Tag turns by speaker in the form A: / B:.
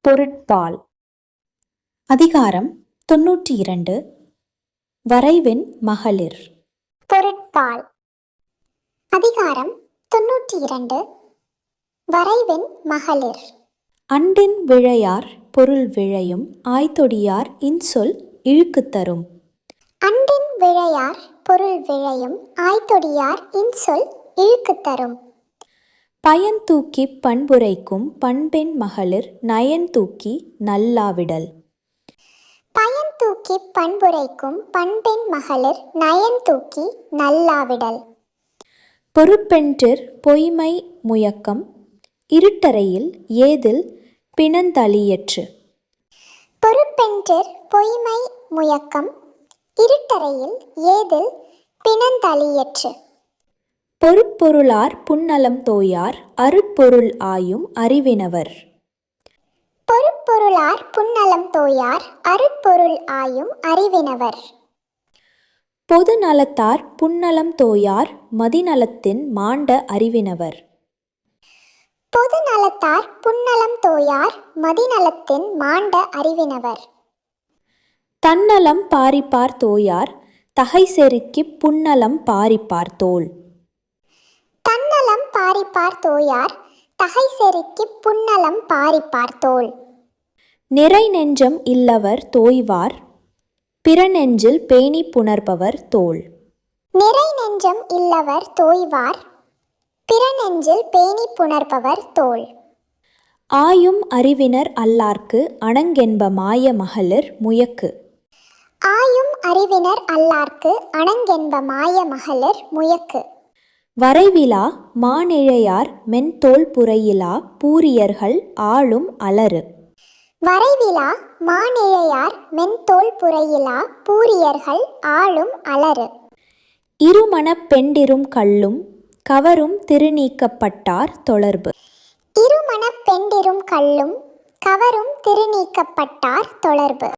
A: பொருட்பால். அதிகாரம் தொன்னூற்றி இரண்டு. வரைவின் மகளிர்.
B: பொருட்பால். அதிகாரம் தொன்னூற்றி இரண்டு. வரைவின் மகளிர்.
A: அண்டின் விழையார் பொருள் விழையும் ஆய்தொடியார் இன்சொல் இழுக்குத் தரும்.
B: அண்டின் விழையார் பொருள் விழையும் ஆய்தொடியார் இன்சொல் இழுக்குத் தரும்.
A: பயன் தூக்கி பண்புரைக்கும் பண்பெண் மகளிர் நயன் தூக்கி நல்லாவிடல்.
B: பயன் தூக்கி பண்புரைக்கும் பண்பெண் மகளிர் நயன் தூக்கி நல்லாவிடல்.
A: பொறுப்பென்றிற் பொய்மை முயக்கம் இருட்டறையில் ஏதில் பிணந்தளியற்று.
B: பொறுப்பென்றிற் பொய்மை முயக்கம். இருட்டறையில் ஏதில் பிணந்தளியற்று.
A: பொருட்பொருளார் புன்னலம் தோயார் அருட்பொருள் ஆயும் அறிவினவர்.
B: பொருட்பொருளார் புன்னலம் தோயார் அருட்பொருள் ஆயும் அறிவினவர்.
A: பொது நலத்தார் புன்னலம் தோயார் மதிநலத்தின் மாண்ட அறிவினவர்.
B: பொது நலத்தார் புன்னலம் தோயார் மதிநலத்தின் மாண்ட அறிவினவர்.
A: தன்னலம் பாரிப்பார் தோயார் தகை செருக்கிப் புன்னலம் பாரிப்பார் தோள்
B: தன்னலம் பாரிப்பார் தோயார் தகை செருக்கி புன்னலம் பாரிப்பார் தோள்
A: நிறை நெஞ்சம் இல்லவர் தோய்வார் பிற நெஞ்சில் பேணி புணர்பவர் தோள்
B: நிறை நெஞ்சம் இல்லவர் தோய்வார் பிற நெஞ்சில் பேணி புணர்பவர் தோள்
A: ஆயும் அறிவினர் அல்லார்க்கு அணங்கென்ப மாய மகளிர் முயக்கு.
B: ஆயும் அறிவினர் அல்லார்க்கு அணங்கென்ப மாய மகளிர் முயக்கு.
A: வரைவிலா மானிழையார் மென்தோல் புரையிலா பூரியர்கள் ஆளும் அலறு.
B: வரைவிலா மானிழையார் மென்தோல் புரையிலா பூரியர்கள் ஆளும் அலறு.
A: இருமணப் பெண்டிரும் கள்ளும் கவரும் திருநீக்கப்பட்டார் தொடர்பு.
B: இருமணப் பெண்டிரும் கல்லும் கவரும் திருநீக்கப்பட்டார் தொடர்பு.